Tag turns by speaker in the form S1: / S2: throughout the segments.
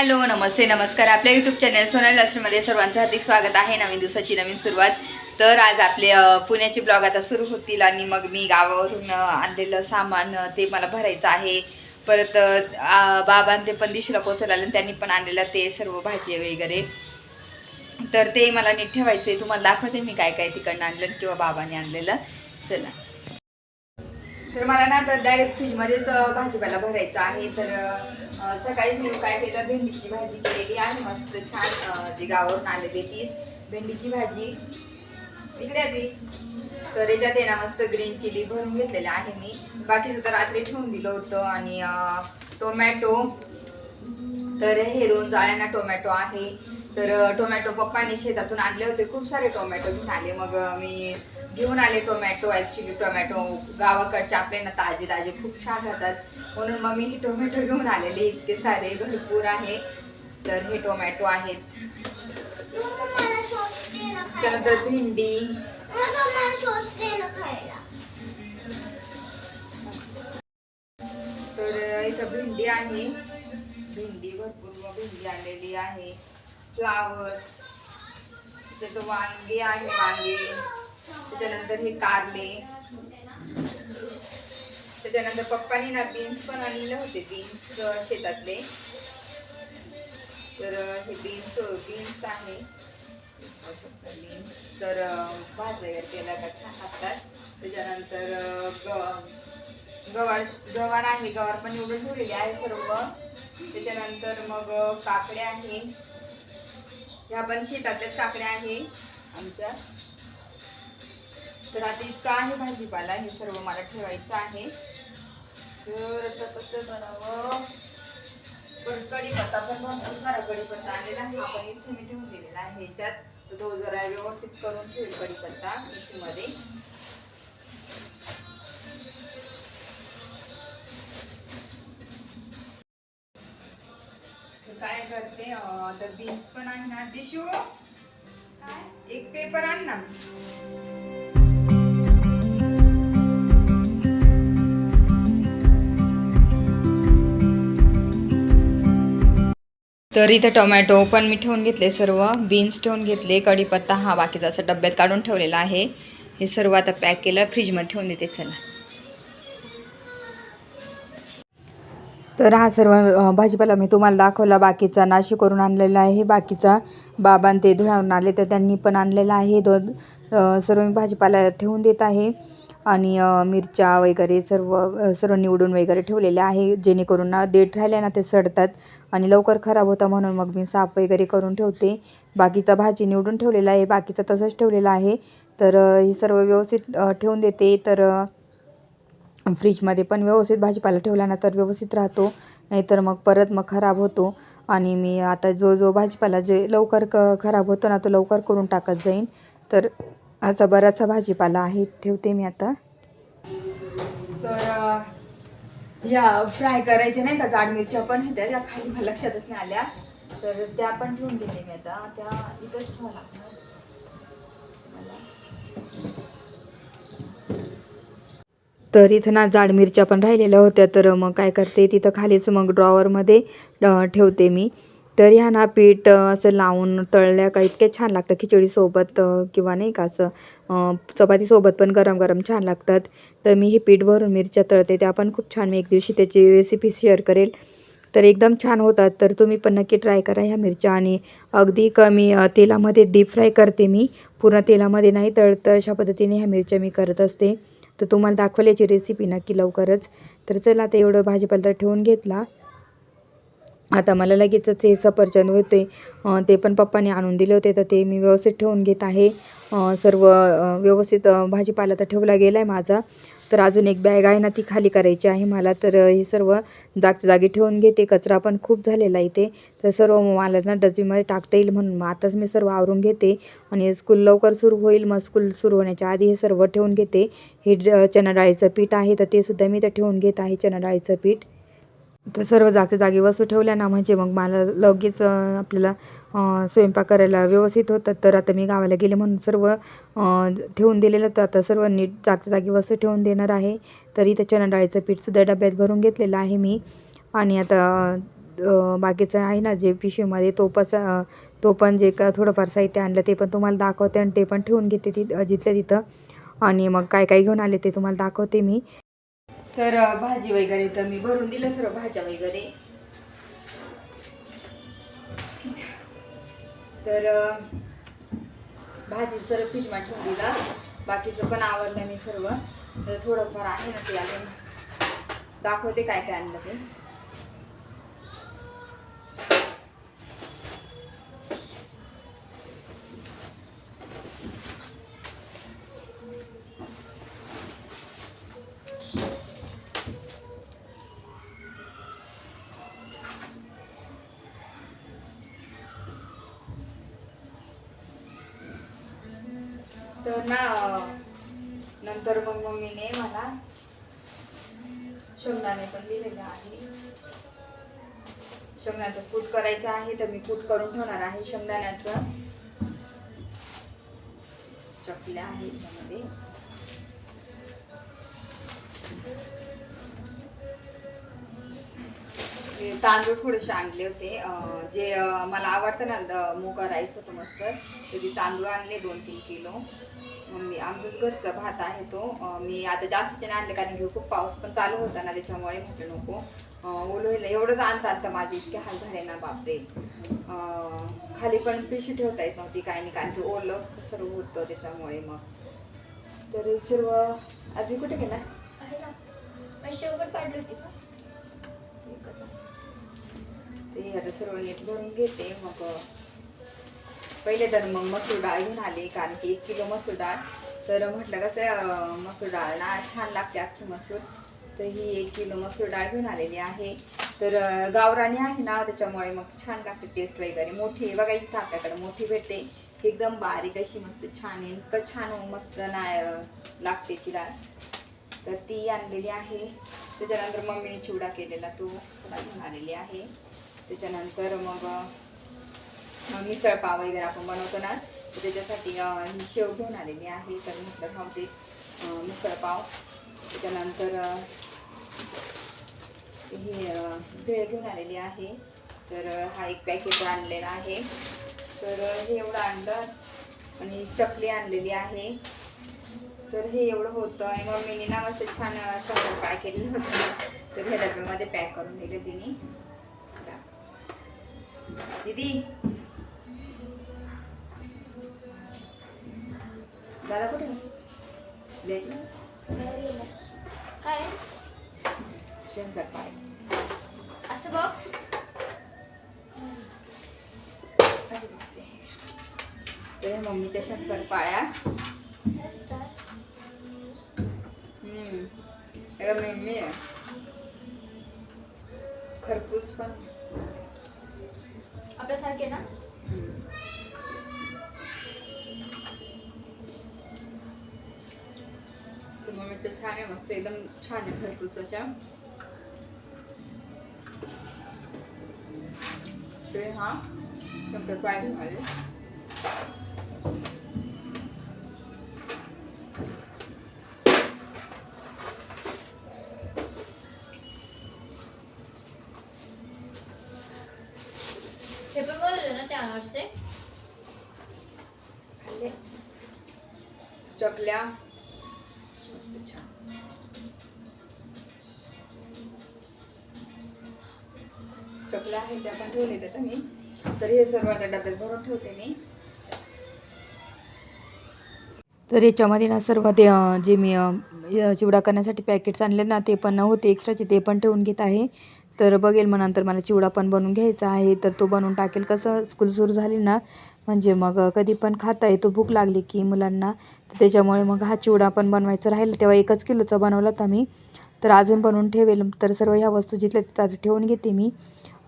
S1: Hello नमस्ते नमस्कार. आपल्या YouTube channel Sonal लस्टरमध्ये सर्वांचं हार्दिक स्वागत आहे. नवीन दिवसाची नवीन सुरुवात. तर आज आपले पुण्याची पुण्याचे ब्लॉग आता सुरू होतील आणि मग मी गावावरून आणलेलं सामान ते मला भरायचं आहे. परत बाबां ते पण दिशूला पोचायला आलं त्यांनी पण आणलेलं ते सर्व भाजी वगैरे. तर ते मला नीट ठेवायचे तुम्हाला दाखवते मी काय काय तिकडनं आणलं किंवा बाबांनी आणलेलं. चला. तर मला ना तर डायरेक्ट फ्रीजमध्येच भाजीपाला भरायचा आहे. तर सकाळीच सकाळी मी काय केलं भेंडीची भाजी केलेली आहे. मस्त छान जी गावावरून आलेली ती भेंडीची भाजी. इकडे आधी तर याच्यात आहे ना मस्त ग्रीन चिली भरून घेतलेलं आहे मी. बाकीचं तर रात्री ठेवून दिलं होतं आणि टोमॅटो तर हे दोन जाळ्यांना टोमॅटो आहे. तर टोमॅटो पप्पाने शेतातून आणले होते. खूप सारे टोमॅटो घेऊन आले. मग मी घेऊन आले टोमॅटो ॲक्च्युली टोमॅटो. गावाकडचे आपले ना ताजे ताजे खूप छान राहतात. म्हणून मग मी हे टोमॅटो घेऊन आलेले. इतके सारे भरपूर आहे. तर हे टोमॅटो आहेत. त्यानंतर भेंडी. तर इथं भेंडी आहे. भेंडी भरपूर मग भेंडी आलेली आहे. फ्लावर. त्याचं वांगे आहे वांगे. त्याच्यानंतर हे कारले. त्याच्यानंतर पप्पानी ना बीन्स पण आणलेले होते बीन्स शेतातले. तर हे बीन्स बीन्स आहे. बीन्स तर भात वगैरे केला का छान लागतात. त्याच्यानंतर ग गवार गवार आहे गवार पण निवडून ठेवलेली आहे सर्व. त्याच्यानंतर मग काकड्या आहे. ह्या पण शेतातल्याच काकड्या आहे आमच्या. तर आता इतकं आहे भाजीपाला हे सर्व मला ठेवायचं आहे. तर आता कसं करावं. पण कढीपत्ता पण भरपूर सारा कढीपत्ता आणलेला आहे. आपण इथे मी ठेवून दिलेला आहे ह्याच्यात. तो जरा व्यवस्थित करून ठेवेल कढीपत्ता मध्ये तर काय करते तर बीन्स पण आहे ना दिशू? एक पेपर आण ना. तर इथं टोमॅटो पण मी ठेवून घेतले सर्व बीन्स ठेवून घेतले कढीपत्ता हा बाकीचा असं डब्यात काढून ठेवलेला आहे. हे सर्व आता पॅक केलं फ्रीजमध्ये ठेवून देते चला. तर हा सर्व भाजीपाला मी तुम्हाला दाखवला बाकीचा नाशिक करून आणलेला आहे बाकीचा बाबां ते धुळ्यावरून आले तर त्यांनी पण आणलेला आहे. दोन सर्व मी भाजीपाला ठेवून देत आहे. आणि मिरच्या वगैरे सर्व सर्व निवडून वगैरे ठेवलेले आहे जेणेकरून ना देठ राहिले ना ते सडतात आणि लवकर खराब होतं म्हणून मग मी साफ वगैरे करून ठेवते. बाकीचा भाजी निवडून ठेवलेला आहे बाकीचा तसंच ठेवलेला आहे. तर हे सर्व व्यवस्थित ठेवून देते. तर फ्रीजमध्ये पण व्यवस्थित भाजीपाला ठेवला ना तर व्यवस्थित राहतो. नाहीतर मग परत मग खराब होतो आणि मी आता जो जो भाजीपाला जे लवकर क खराब होतो ना तो लवकर करून टाकत जाईन. तर असा बराचसा भाजीपाला आहे. ठेवते मी आता. तर या फ्राय करायच्या नाही का? जाड मिरच्या पण होत्या. त्या खाली मला लक्षातच नाही आल्या. तर त्या पण ठेवून घेते मी आता. त्या इथंच ठेवा लागणार. तर इथं ना जाड मिरच्या पण राहिलेल्या होत्या. तर मग काय करते? तिथं खालीच मग ड्रॉवरमध्ये ठेवते मी. तर ह्या ना पीठ असं लावून तळल्या का इतक्या छान लागतं खिचडीसोबत किंवा नाही का असं चपातीसोबत पण गरम गरम छान लागतात. तर मी हे पीठ भरून मिरच्या तळते. त्या पण खूप छान मी एक दिवशी त्याची रेसिपी शेअर करेल. तर एकदम छान होतात. तर तुम्ही पण नक्की ट्राय करा ह्या मिरच्या आणि अगदी कमी तेलामध्ये डीप फ्राय करते मी. पूर्ण तेलामध्ये नाही तर तर अशा पद्धतीने ह्या मिरच्या मी करत असते. तर तुम्हाला दाखवल्याची रेसिपी नक्की लवकरच. तर चला आता एवढं भाजीपाला तर ठेवून घेतला. आता मला लगेचच हे सफरचंद होते. ते पण पप्पाने आणून दिले होते तर ते मी व्यवस्थित ठेवून घेत आहे. सर्व व्यवस्थित भाजीपाला तर ठेवला गेला आहे माझा. तर अजून एक बॅग आहे ना ती खाली करायची आहे मला. तर हे सर्व जागच्या जागी ठेवून घेते. कचरा पण खूप झालेला आहे इथे. तर सर्व मला ना डस्टबिनमध्ये टाकता येईल म्हणून मग आताच मी सर्व आवरून घेते. आणि स्कूल लवकर सुरू होईल. मग स्कूल सुरू होण्याच्या आधी हे सर्व ठेवून घेते. हे ड- डाळीचं पीठ आहे तर ते सुद्धा मी तर ठेवून घेत आहे चना डाळीचं पीठ. तर सर्व जागच्या जागी वस्तू ठेवल्या ना म्हणजे मग मला लगेच आपल्याला स्वयंपाक करायला व्यवस्थित होतात. तर आता मी गावाला गेले म्हणून सर्व ठेवून दिलेलं होतं. आता सर्व नीट जागच्या जागी वस्तू ठेवून देणार आहे. तरी इथं चणा डाळीचं पीठसुद्धा डब्यात भरून घेतलेलं आहे मी. आणि आता बाकीचं आहे ना जे पिशवीमध्ये तो पस तो पण जे का थोडंफार साहित्य आणलं ते पण तुम्हाला दाखवते आणि ते पण ठेवून घेते ति जिथल्या तिथं. आणि मग काय काय घेऊन आले ते तुम्हाला दाखवते मी. तर भाजी वगैरे तर मी भरून दिलं सर्व भाज्या वगैरे. तर भाजी सर्व फ्रीजमध्ये ठेवून दिला. बाकीचं पण आवडलं मी सर्व. तर थोडंफार आहे ना ते अजून. दाखवते काय काय आणलं ते. तर ना नंतर मग मम्मीने मला शेंगदाणे पण दिलेले आहे. शेंगदाण्याचं कूट करायचं आहे तर मी कूट करून ठेवणार आहे शेंगदाण्याचं. चकल्या आहे याच्यामध्ये तांदूळ थोडेसे आणले होते. अं, जे अं, मला आवडतं ना द- मुगा राईस होतं मस्त. तर ते तांदूळ आणले दोन तीन किलो. मम्मी आमचंच घरचा भात आहे तो. अं, मी आता जास्तीचे नाही आणले कारण की खूप पाऊस पण चालू होता ना त्याच्यामुळे म्हटलं नको. अं, ओलं होईल एवढंच आणता आणता माझे इतके हाल झाले ना बापरे. अं, खाली पण पिशवी ठेवता येत नव्हती काही नाही कारण की ओलं सर्व होतं त्याच्यामुळे मग. तर सर्व आधी कुठे गेला?
S2: आहे ना. मग शेवट पाडली होती का?
S1: ते आता सर्व नीट भरून घेते. मग पहिले तर मग मसूर डाळ घेऊन आले कारण की एक किलो मसूर डाळ. तर म्हटलं कसं मसूर डाळ ना छान लागते अख्खी मसूर. तर ही एक किलो मसूर डाळ घेऊन आलेली आहे. तर गावराणी आहे ना त्याच्यामुळे मग छान लागते टेस्ट वगैरे. मोठी बघा इथं आपल्याकडे मोठी भेटते. एकदम बारीक अशी मस्त छान आहे. इतकं छान हो, मस्त ना लागते ती डाळ. तर ती आणलेली आहे. त्याच्यानंतर मम्मीने चिवडा केलेला तो थोडा घेऊन आलेली आहे. त्याच्यानंतर मग अं, मिसळ पाव वगैरे आपण बनवतो ना तर त्याच्यासाठी ही शेव घेऊन आलेली आहे. तर म्हटलं राहते मिसळ पाव. त्याच्यानंतर ही भेळ घेऊन आलेली आहे. तर हा एक पॅकेट आणलेला आहे. तर हे एवढं आणलं आणि चकली आणलेली आहे. तर हे एवढं होतं आणि मम्मीने ना असं छान शंभर पॅक केलेलं होतं. तर हे डब्यामध्ये पॅक करून दिलं तिने. दीदी. दादा कुठे
S2: काय?
S1: शंकर फ्राय
S2: असं बॉक्स
S1: तर मम्मीच्या शंकर पाळ्या. हम्म. मम्मी आहे. खरपूस पण.
S2: आपल्यासारखे ना?
S1: तर मम्मीच्या छान आहे मस्त एकदम छान आहे खरपूस अशा. ते हा शंकर पाय घेऊन चकल्या आहेत त्या पण ठेवले त्याचं मी तर हे सर्व आता डब्यात भरून ठेवते मी. तर याच्यामध्ये ना सर्व ते जे मी चिवडा करण्यासाठी पॅकेट्स आणले ना ते पण होते एक्स्ट्राचे ते पण ठेवून घेत आहे. तर बघेल मग नंतर मला चिवडा पण बनवून घ्यायचा आहे. तर तो बनवून टाकेल. कसं स्कूल सुरू झाली ना म्हणजे मग कधी पण खाता येतो भूक लागली की मुलांना. तर त्याच्यामुळे मग हा चिवडा पण बनवायचा राहिला. तेव्हा एकच किलोचा बनवला होता मी. तर अजून बनवून ठेवेल. तर सर्व ह्या वस्तू जिथल्या तिथं ठेवून घेते मी.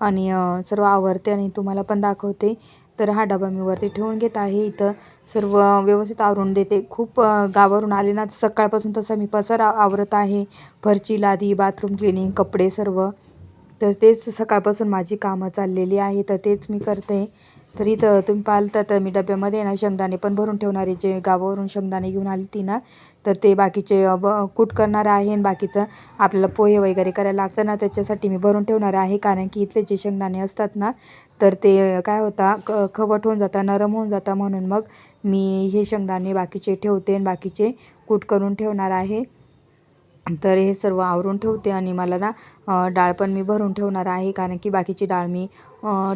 S1: आणि सर्व आवरते आणि तुम्हाला पण दाखवते. तर हा डबा मी वरती ठेवून घेत आहे. इथं सर्व व्यवस्थित आवरून देते. खूप गावावरून आले ना सकाळपासून तसा मी पसार आवरत आहे. फरची लादी बाथरूम क्लिनिंग कपडे सर्व. तर तेच सकाळपासून माझी कामं चाललेली आहे. तर तेच मी करते. तर इथं तुम्ही पाहिलं तर मी डब्यामध्ये ना शेंगदाणे पण भरून ठेवणारे जे गावावरून शेंगदाणे घेऊन आली ती ना तर ते बाकीचे ब कूट करणार आहे आणि बाकीचं आपल्याला पोहे वगैरे करायला लागतं ना त्याच्यासाठी मी भरून ठेवणार आहे. कारण की इथले जे शेंगदाणे असतात ना तर ते काय होता क खवट होऊन जाता नरम होऊन जाता म्हणून मग मी हे शेंगदाणे बाकीचे ठेवते आणि बाकीचे कूट करून ठेवणार आहे. तर हे सर्व आवरून ठेवते आणि मला ना डाळ पण मी भरून ठेवणार आहे. कारण की बाकीची डाळ मी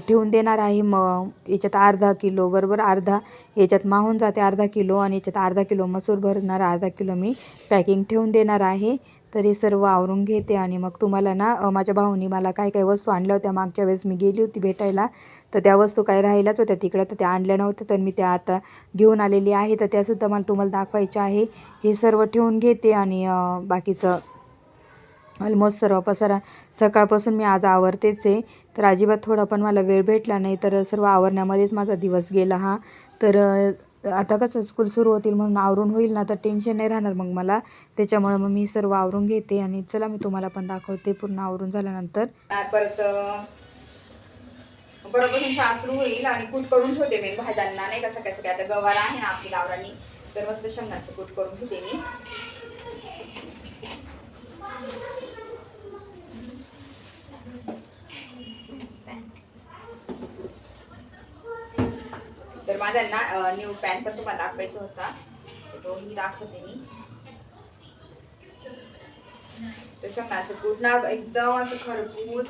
S1: ठेवून देणार आहे. मग याच्यात अर्धा किलो बरोबर अर्धा याच्यात माहून जाते अर्धा किलो आणि याच्यात अर्धा किलो मसूर भरणार अर्धा किलो मी पॅकिंग ठेवून देणार आहे. तर हे सर्व आवरून घेते आणि मग तुम्हाला ना माझ्या भाऊनी मला काय काय वस्तू आणल्या होत्या मागच्या वेळेस मी गेली होती भेटायला. तर त्या वस्तू काही राहिल्याच होत्या तिकडं तर त्या आणल्या नव्हत्या. तर मी त्या आता घेऊन आलेली आहे. तर त्यासुद्धा मला तुम्हाला दाखवायच्या आहे. हे सर्व ठेवून घेते आणि बाकीचं ऑलमोस्ट सर्व पसारा. सकाळपासून मी आज आवरतेच आहे. तर अजिबात थोडा पण मला वेळ भेटला नाही. तर सर्व आवरण्यामध्येच माझा दिवस गेला हा. तर आता कसं स्कूल सुरू होतील म्हणून आवरून होईल ना तर टेन्शन नाही राहणार मग मला. त्याच्यामुळं मग मी सर्व आवरून घेते आणि चला मी तुम्हाला पण दाखवते पूर्ण आवरून झाल्यानंतर. परत बरोबर शाळा सुरू होईल आणि कूट करून ठेवते मी भाज्यांना. नाही का सकाळी सकाळी आता गवार आहे ना आपली गावरानी. तर मस्त शेंगाचं कूट करून ठेवते मी तर माझा ना न्यू पॅन पण तुम्हाला दाखवायचा होता. तर तोही दाखवते मी. तर कूट ना एकदम असं खरपूस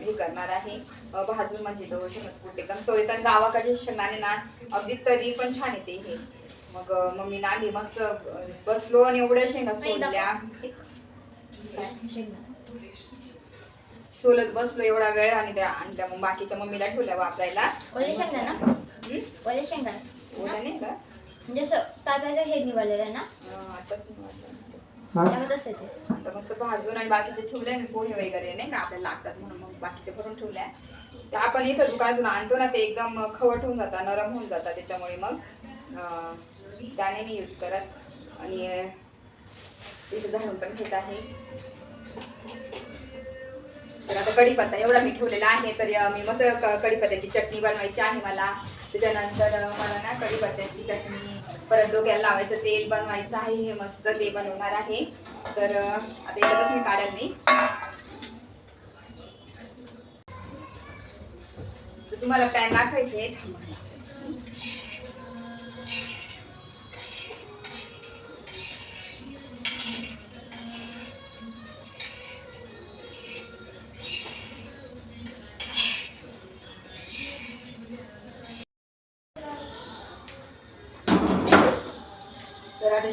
S1: हे करणार आहे. भाजून म्हणजे तो शेंगाचं कूट एकदम चव आणि गावाकडचे शेंगदाणे ना अगदी तरी पण छान येते हे. मग मम्मी ना आम्ही मस्त बसलो आणि एवढ्या शेंगा सोडल्या. सोलत बसलो एवढा वेळ आणि त्या आणि त्या मग बाकीच्या मम्मीला ठेवल्या वापरायला.
S2: ओले शेंगदाणा
S1: हम्म?
S2: ओले
S1: नाही का?
S2: म्हणजे असं तात्याचं हे निघालेलं आहे ना?
S1: आताच निवडलं.
S2: त्यामुळे तसं आहे ते.
S1: आता मस्त भाजून आणि बाकीचे ठेवले मी पोहे वगैरे नाही का? आपल्याला लागतात म्हणून मग बाकीचे भरून ठेवल्या ते आपण इथं दुकानातून आणतो ना ते एकदम खवट होऊन जातात नरम होऊन जातात त्याच्यामुळे मग अं, त्याने मी यूज करत. आणि अं, इथं झाडून पण घेत आहे. तर आता कढीपत्ता एवढा मी ठेवलेला आहे तर अं, मी मस्त क- कढीपत्त्याची चटणी बनवायची आहे मला. त्याच्यानंतर मला ना कढीपत्त्याची चटणी परत डोक्याला लावायचं तेल बनवायचं आहे हे मस्त ते बनवणार आहे. तर आता याच्यातच मी काढेल मी. तुम्हाला पॅन दाखवायचे तर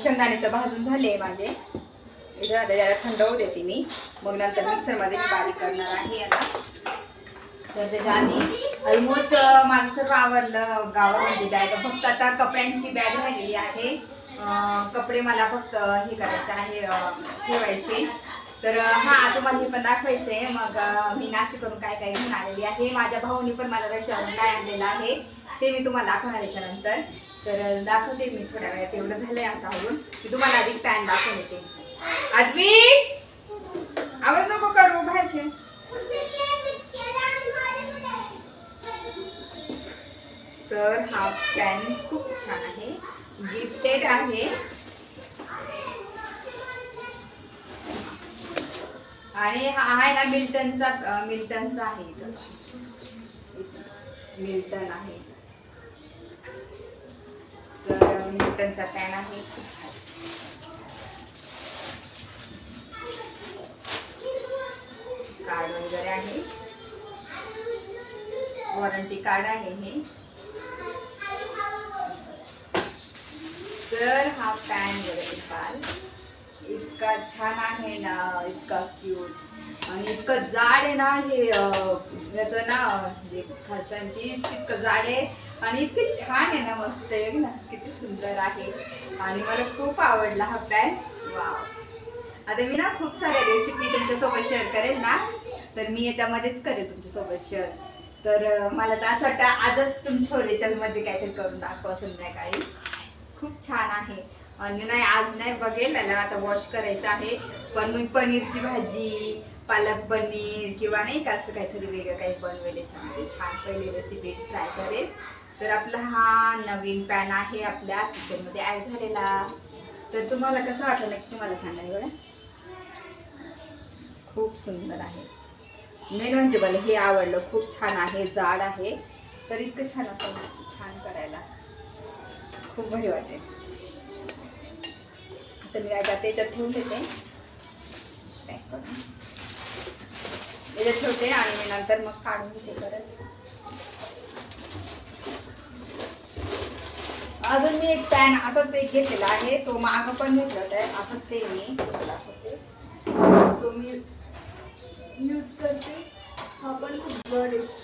S1: शेंगदाणे तर भाजून झाले माझे. इथं आता जरा थंड होऊ देते मी. मग नंतर मिक्सरमध्ये मी बारीक करणार आहे आता तर त्याच्या आधी ऑलमोस्ट माझं सर्व आवरलं. गावामध्ये बॅग फक्त आता कपड्यांची बॅग राहिलेली आहे. कपडे मला फक्त हे करायचे आहे ठेवायचे. तर हां हा तुम्हाला हे पण दाखवायचं आहे. मग मी मी नाशिकवरून काय काय घेऊन आलेली आहे. माझ्या भाऊनी पण मला रशियावरून काय आणलेलं आहे ते मी तुम्हाला दाखवणार याच्यानंतर. तर दाखवते मी थोड्या वेळात. एवढं झालंय आता अजून. मी तुम्हाला आधी पॅन दाखवून येते आदमी आवाज नको करू बाहेर खेळ. तर हा पॅन खूप छान आहे. गिफ्टेड आहे. आणि हा आहे ना मिल्टनचा मिल्टनचा आहे मिल्टन आहे. न्यूटनचा पॅन आहे. पॅन आहे कार्ड वगैरे आहे. वॉरंटी कार्ड आहे हे. तर हा पॅन वगैरे पाल इतका छान आहे ना इतका क्यूट आणि इतकं जाड आहे ना हे याचं ना जे खर्चांची इतकं जाड आहे. आणि इतके छान आहे ना मस्त आहे. ना किती सुंदर आहे. आणि मला खूप आवडला हा पॅन. वाव. आता मी ना खूप साऱ्या रेसिपी तुमच्यासोबत शेअर करेल ना. तर मी याच्यामध्येच करेल तुमच्यासोबत शेअर तर मला तर असं वाटतं आजच तुमच्या याच्यामध्ये काहीतरी करून दाखवा संध्याकाळी खूप छान आहे. आणि नाही आज नाही बघेल. त्याला आता वॉश करायचं आहे. पण मी पनीरची भाजी पालक पनीर किंवा नाही का असं काहीतरी वेगळं काही बनवेल याच्यामध्ये. छान पहिली रेसिपी ट्राय करेल. तर आपला हा नवीन पॅन आहे आपल्या किचनमध्ये ॲड झालेला. तर तुम्हाला कसं वाटलं नक्की मला सांगा बघा. खूप सुंदर आहे. मेन म्हणजे मला हे आवडलं. खूप छान आहे जाड आहे. तर इतकं छान असं छान करायला. खूप भारी वाटेल आता मी काय करते याच्यात ठेवून देते पॅक करून. याच्यात ठेवते आणि मी नंतर मग काढून घेते परत. अजून मी एक पॅन असाच एक घेतलेला आहे. तो मागं पण घेतला आहे. असंच ते मी दाखवते. तो मी यूज करते. हा पण खूप बड आहे.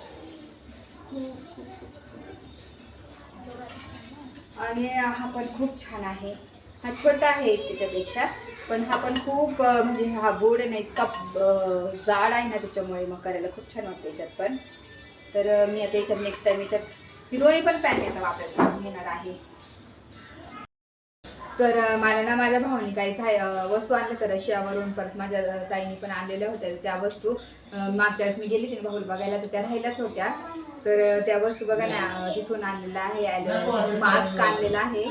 S1: आणि हा पण खूप छान आहे. हा छोटा आहे त्याच्यापेक्षा. पण हा पण खूप म्हणजे हा बोर्ड आहे ना इतका जाड आहे ना त्याच्यामुळे मग करायला खूप छान वाटतं याच्यात पण. तर मी आता याच्यात नेक्स्ट टाइम याच्यात हिरोळी पण पॅन येतं वापरायला घेणार आहे. तर मला ना माझ्या भावाने काही थाय वस्तू आणल्या तर रशियावरून परत माझ्या ताईने पण आणलेल्या होत्या त्या वस्तू. मागच्या वेळेस मी गेली तिने भाऊल बघायला तर त्या राहिल्याच होत्या. तर त्या वस्तू बघा ना तिथून आणलेला आहे. मास्क आणलेला आहे.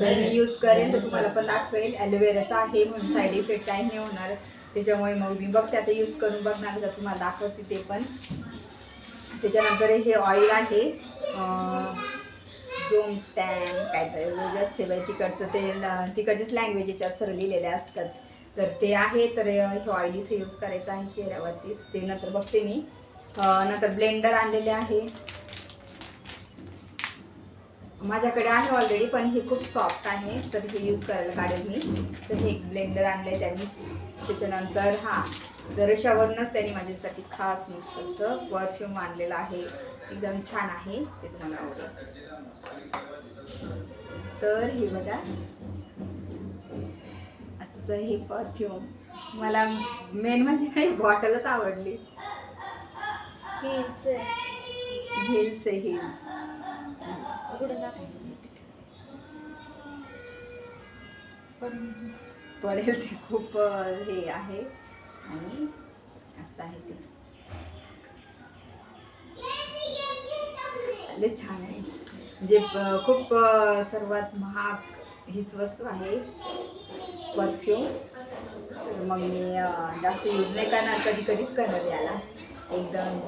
S1: तर मी यूज करेन तर तुम्हाला पण दाखवेल. ॲलोवेराचा आहे म्हणून साईड इफेक्ट काही नाही होणार. त्याच्यामुळे मग मी बघते आता यूज करून बघणार तर तुम्हाला दाखवते ते पण. त्याच्यानंतर हे ऑइल आहे. जोम टॅन काहीतरी वेगळंच आहे बाई तिकडचं ते ल- तिकडचेच लँग्वेज याच्यावर लिहिलेले असतात. तर ते आहे तर हे ऑइल इथे यूज करायचं आहे चेहऱ्यावरतीच ते नंतर बघते मी. नंतर ब्लेंडर आणलेले आहे. माझ्याकडे आहे ऑलरेडी पण हे खूप सॉफ्ट आहे. तर हे यूज करायला काढेल मी. तर हे एक ब्लेंडर आणलं त्यांनीच त्याच्यानंतर हा. दरशावरूनच त्यांनी माझ्यासाठी खास मस्त असं परफ्यूम आणलेलं आहे. एकदम छान आहे. ते तुम्हाला आवडेल. तर हे बघा. असं हे परफ्यूम मला मेन म्हणजे नाही बॉटलच आवडली. हिल्स हिल्स
S2: दाखव.
S1: पडेल ते खूप हे आहे. आणि असं आहे ते. लय छान आहे. म्हणजे खूप सर्वात महाग हीच वस्तू आहे. परफ्यूम. तर मग मी जास्त यूज नाही करणार. कधी कधीच करणार याला. एकदम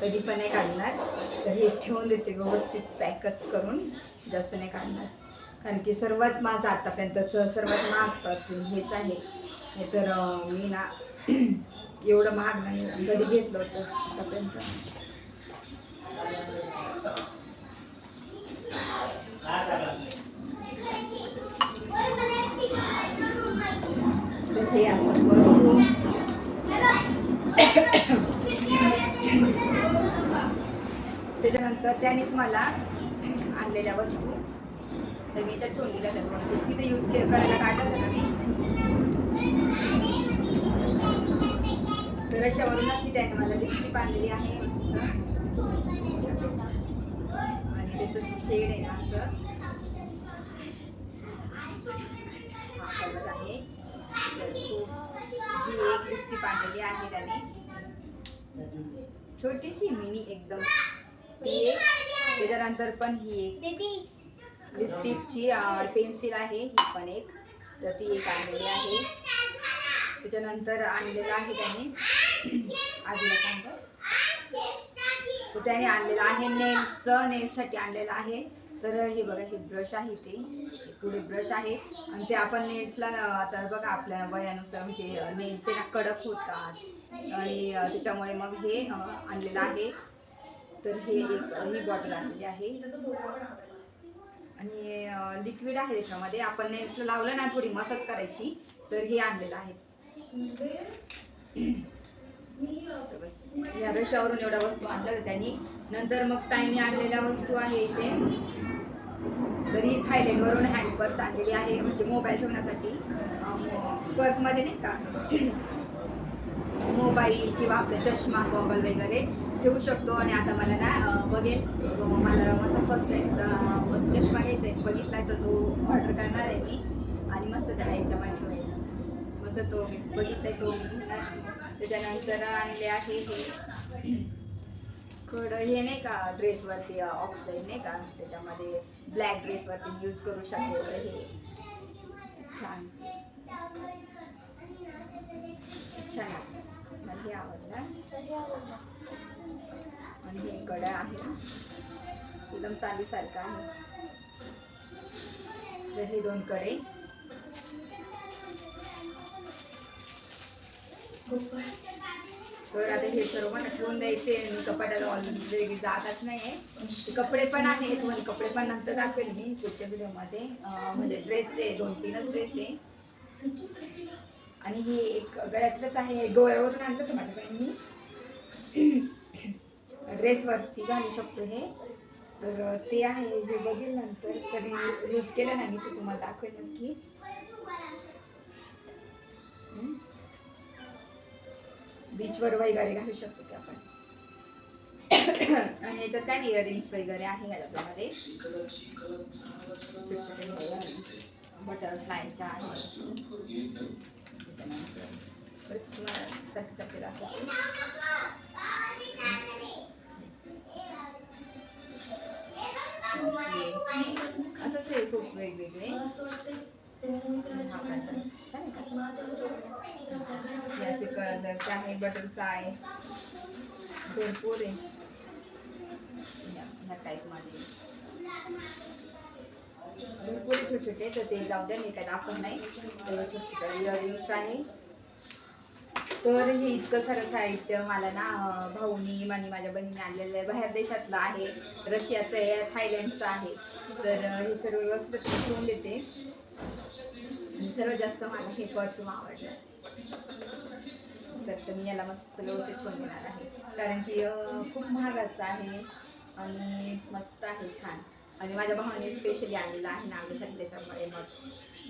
S1: कधी पण नाही काढणार. तर हे ठेवून देते व्यवस्थित पॅकच करून. जास्त नाही काढणार. कारण की सर्वात माझं आतापर्यंतचं सर्वात महाग परफ्यूम हेच आहे. हे तर मी ना एवढं महाग नाही कधी घेतलं होतं आतापर्यंत. त्याच्यानंतर त्यानेच मला आणलेल्या वस्तू. तर मी याच्यात ठेवून दिल्या त्या तिथे यूज के करायला काढलं होतं ना मी? तर अशावरूनच त्याने मला लिपस्टिक आणलेली आहे. आणि त्याचं शेड आहे ना असं. कलर आहे. ही एक लिस्टी आणलेली आहे त्याने. छोटीशी मिनी एकदम. ती एक. त्याच्यानंतर पण ही एक.
S2: दीदी
S1: लिपस्टिकची पेन्सिल आहे ही पण एक. तर ती एक आणलेली आहे. त्याच्यानंतर आणलेलं आहे त्याने. आजीला सांग. तर त्याने आणलेलं आहे नेल्सचं नेल्ससाठी आणलेलं आहे. तर हे बघा हे ब्रश आहे ते. हे पुढे ब्रश आहे. आणि ते आपण नेल्सला आता बघा आपल्या वयानुसार म्हणजे नेल्स कडक होतात. आणि त्याच्यामुळे मग हे आणलेलं आहे. तर हे एक ही बॉटल आणलेली आहे. आणि लिक्विड आहे त्याच्यामध्ये. आपण नेल्सला लावलं ना थोडी मसाज करायची तर हे आणलेलं आहे. बस या रशावरून एवढ्या वस्तू आणल्या होत्या त्यांनी. नंतर मग ताईने आणलेल्या वस्तू आहे इथे. तरी थायलंडवरून हँड पर्स आणलेली आहे म्हणजे मोबाईल ठेवण्यासाठी. पर्समध्ये नाही का? मोबाईल किंवा आपला चष्मा गॉगल वगैरे. ठेवू शकतो आणि आता मला ना बघेल. मला मस्त फर्स्ट टाईमचा चष्मा घ्यायचा आहे. बघितला तर तो ऑर्डर करणार आहे मी. आणि मस्त त्याला याच्यामध्ये ठेवायचा मस्त तो मी बघितला तो मी. त्याच्यानंतर आणले आहे हे. कड हे नाही का ड्रेसवरती ऑक्साईड नाही का? त्याच्यामध्ये ब्लॅक ड्रेसवरती यूज करू शकतो हे. छान. छान. मला हे आवडलं
S2: हे आवडलं.
S1: आणि हे आहे. एकदम चालीसारखं आहे. तर हे दोन कडे तर आता हे सर्व पण ठेवून द्यायचे. आणि कपाटाला ऑलरेडी जागाच नाही आहे कपडे पण आहेत. तुम्हाला कपडे पण नंतर दाखवेल मी पुढच्या व्हिडिओमध्ये. म्हणजे ड्रेस आहे. दोन तीनच ड्रेस आहे. आणि हे एक गळ्यातलंच आहे. गोव्यावरून आणलं तर माझ्याकडे मी. ड्रेसवरती घालू शकतो हे. तर ते आहे हे बघेल नंतर. कधी यूज केलं नाही मी ते तुम्हाला दाखवेल नक्की. बीचवर वगैरे घालू शकतो ते आपण. आणि याच्यात काय इयरिंग्स वगैरे आहे या डब्यामध्ये छोटे छोटे बटरफ्लायच्या आहे असंच आहे खूप वेगवेगळे. याचे कलर आहे बटरफ्लाय भरपूर आहे. या- ह्या टाईपमध्ये भरपूर छोटे छोटे तर ते जाऊ द्या मी काय दाखवत नाही. छोटे छोटे इयरिंग्स आहे. तर हे इतकं सारं साहित्य मला ना भाऊनी आणि माझ्या बहिणीने आणलेलं आहे. बाहेर देशातलं आहे. रशियाचं आहे थायलंडचं आहे. तर हे सर्व व्यवस्थित ठेवून देते. सर्वात जास्त मला हे परफ्यूम आवडलं. तर तर मी याला मस्त व्यवस्थित करून देणार आहे. कारण की खूप महागाचं आहे आणि मस्त आहे छान. आणि माझ्या भावाने स्पेशली आणलेलं आहे ना आमच्यासाठी त्याच्यामुळे मग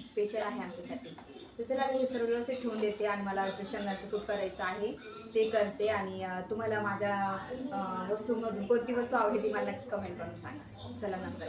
S1: स्पेशल आहे आमच्यासाठी. तर चला आता हे सर्व व्यवस्थित ठेवून देते आणि मला असं शेंगाचं सूप करायचं आहे. ते करते आणि तुम्हाला माझ्या वस्तूमधून कोणती वस्तू आवडली ती मला नक्की कमेंट करून सांगा. चला नंतर